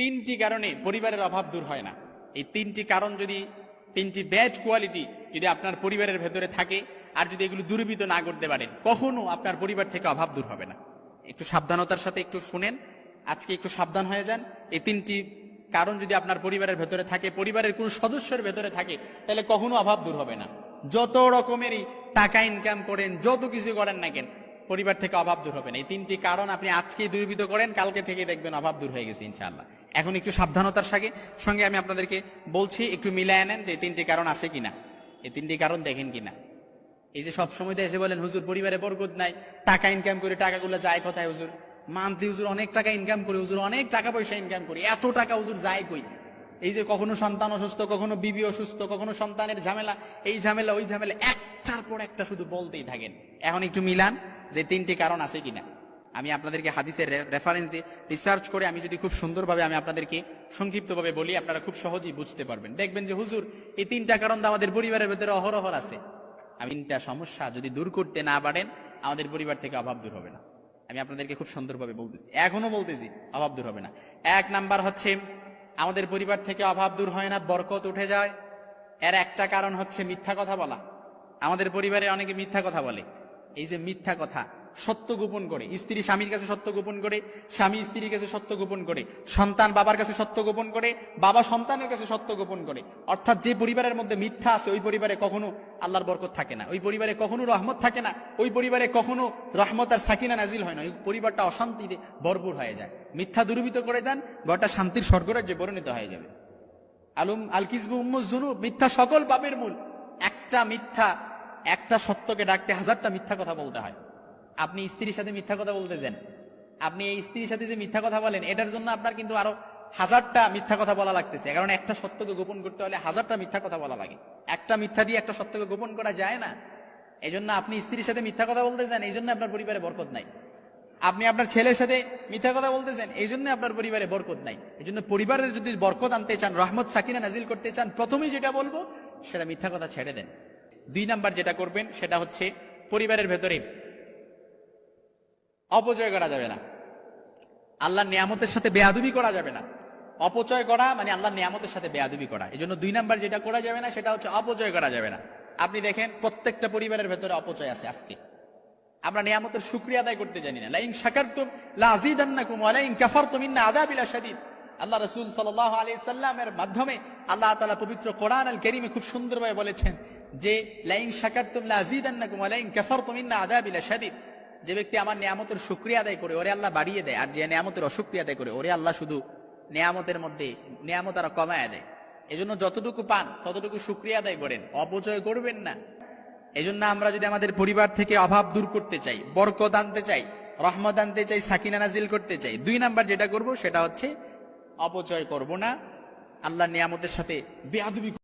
তিনটি কারণে পরিবারের অভাব দূর হয় না। এই তিনটি কারণ যদি, তিনটি ব্যাড কোয়ালিটি যদি আপনার পরিবারের ভেতরে থাকে, আর যদি এগুলো দূরীভূত না করতে পারেন, কখনো আপনার পরিবার থেকে অভাব দূর হবে না। একটু সাবধানতার সাথে একটু শুনেন, আজকে একটু সাবধান হয়ে যান। এই তিনটি কারণ যদি আপনার পরিবারের ভেতরে থাকে, পরিবারের কোন সদস্যের ভেতরে থাকে, তাহলে কখনো অভাব দূর হবে না। যত রকমেরই টাকা ইনকাম করেন, যত কিছু করেন না কেন পরিবার থেকে অভাব দূর হবে না। এই তিনটি কারণ আপনি আজকেই দূরীভূত করেন, কালকে থেকে দেখবেন অভাব দূর হয়ে গেছে, ইনশাআল্লাহ। এখন একটু সাবধানতার সাথে সঙ্গে আমি আপনাদেরকে বলছি, একটু মিলায় নেন যে তিনটি কারণ আছে কিনা। এই তিনটি কারণ দেখেন কিনা। এই যে সব সময় তো এসে বলেন, হুজুর, পরিবারে বরকত নাই, টাকা ইনকাম করে টাকাগুলো যায় কোথায় হুজুর? মান্থলি হুজুর অনেক টাকা ইনকাম করে, হুজুর অনেক টাকা পয়সা ইনকাম করে, এত টাকা হুজুর যায় কই? এই যে কখনো সন্তান অসুস্থ, কখনো বিবি অসুস্থ, কখনো সন্তানের ঝামেলা, এই ঝামেলা, ওই ঝামেলা, একটার পর একটা শুধু বলতেই থাকেন। এখন একটু মিলান যে তিনটি কারণ আছে কিনা। আমি আপনাদেরকে হাদিসের রেফারেন্স দিয়ে রিসার্চ করে আমি যদি খুব সুন্দরভাবে আমি আপনাদেরকে সংক্ষিপ্তভাবে বলি, আপনারা খুব সহজেই বুঝতে পারবেন। দেখবেন যে হুজুর, এই তিনটা কারণ তো আমাদের পরিবারের ভেতরে অহরহর আছে। আমি তিনটা সমস্যা যদি দূর করতে না পারেন, আমাদের পরিবার থেকে অভাব দূর হবে না। আমি আপনাদেরকে খুব সুন্দরভাবে বলতেছি। এখনও বলতেছি, অভাব দূর হবে না। এক নাম্বার হচ্ছে আমাদের পরিবার থেকে অভাব দূর হয় না, বরকত উঠে যায়। এর একটা কারণ হচ্ছে মিথ্যা কথা বলা। আমাদের পরিবারে অনেকে মিথ্যা কথা বলে। এই যে মিথ্যা কথা সত্য গোপন করে। স্ত্রী স্বামীর কাছে সত্য গোপন করে, স্বামী স্ত্রীর কাছে সত্য গোপন করে, সন্তান বাবার কাছে সত্য গোপন করে, বাবা সন্তানের কাছে সত্য গোপন করে। অর্থাৎ যে পরিবারের মধ্যে মিথ্যা আছে, ওই পরিবারে কখনো আল্লাহর বরকত থাকে না। ওই পরিবারে কখনো রহমত থাকে না। ওই পরিবারে কখনো রহমত আর সাকিনা নাজিল হয় না। ওই পরিবারটা অশান্তিতে ভরপুর হয়ে যায়। মিথ্যা দূরীভূত করে দেন, গোটা শান্তির স্বর্গরাজ্যে পরিণত হয়ে যাবে। আলম আল কিসবু জুনুব, মিথ্যা সকল পাপের মূল। একটা মিথ্যা, একটা সত্যকে ডাকতে হাজারটা মিথ্যা কথা বলতে হয়। আপনি স্ত্রীর সাথে মিথ্যা কথা বলতে যান আপনি এই স্ত্রীর সাথে যে মিথ্যা কথা বলেন, এটার জন্য আপনার কিন্তু আরও হাজারটা মিথ্যা কথা বলা লাগতেছে। কারণ একটা সত্যকে গোপন করতে হলে হাজারটা মিথ্যা কথা বলা লাগে। একটা মিথ্যা দিয়ে একটা সত্যকে গোপন করা যায় না। এই জন্য আপনি স্ত্রীর সাথে মিথ্যা কথা বলতে চান এই জন্য আপনার পরিবারে বরকত নাই। আপনি আপনার ছেলের সাথে মিথ্যা কথা বলতেছেন, এই জন্য আপনার পরিবারে বরকত নাই। এই জন্য পরিবারের যদি বরকত আনতে চান, রহমত, সাকিনা নাজিল করতে চান, প্রথমেই যেটা বলব, সেটা মিথ্যা কথা ছেড়ে দেন। দুই নাম্বার যেটা করবেন, সেটা হচ্ছে পরিবারের ভেতরে অপচয় করা যাবে না। আল্লাহর নিয়ামতের সাথে বেয়াদুবি করা যাবে না। অপচয় করা মানে আল্লাহর নিয়ামতের সাথে বেয়াদুবি করা। এই জন্য দুই নাম্বার যেটা করা যাবে না, সেটা হচ্ছে অপচয় করা যাবে না। আপনি দেখেন, প্রত্যেকটা পরিবারের ভেতরে অপচয় আছে আজকে। আমরা নিয়ামতের শুক্রিয়া আদায় করতে জানি না। লাইন শাকারতুম লাযিদান্নাকুম ওয়া লাইন কাফারতুম ইন্না আযাবিলা শাদীদ। আল্লাহ রাসূল সাল্লাল্লাহু আলাইহি সাল্লামের মাধ্যমে আল্লাহ তাআলা পবিত্র কোরআন আল কারীমে খুব সুন্দরভাবে বলেছেন যে, লাইন শাকারতুম লাযিদান্নাকুম ওয়া লাইন কাফারতুম ইন্না আযাবিলা শাদীদ। যে ব্যক্তি আমার নিয়ামতের শুক্রিয়া আদায় করে, ওরে আল্লাহ বাড়িয়ে দেয়, আর যে নিয়ামতের অশুক্রিয়া আদায় করে, ওরে আল্লাহ শুধু নিয়ামতের মধ্যে, নিয়ামত আরও কমায় দেয়। এজন্য যতটুকু পান, ততটুকু শুক্রিয়া আদায় করেন। অপচয় করবেন না। এজন্য আমরা যদি আমাদের পরিবার থেকে অভাব দূর করতে চাই, বরকত আনতে চাই, রহমত আনতে চাই, সাকিনা নাজিল করতে চাই, দুই নাম্বার যেটা করব সেটা হচ্ছে, অপচয় করব না। আল্লাহ নিয়ামতের সাথে বেয়াদবি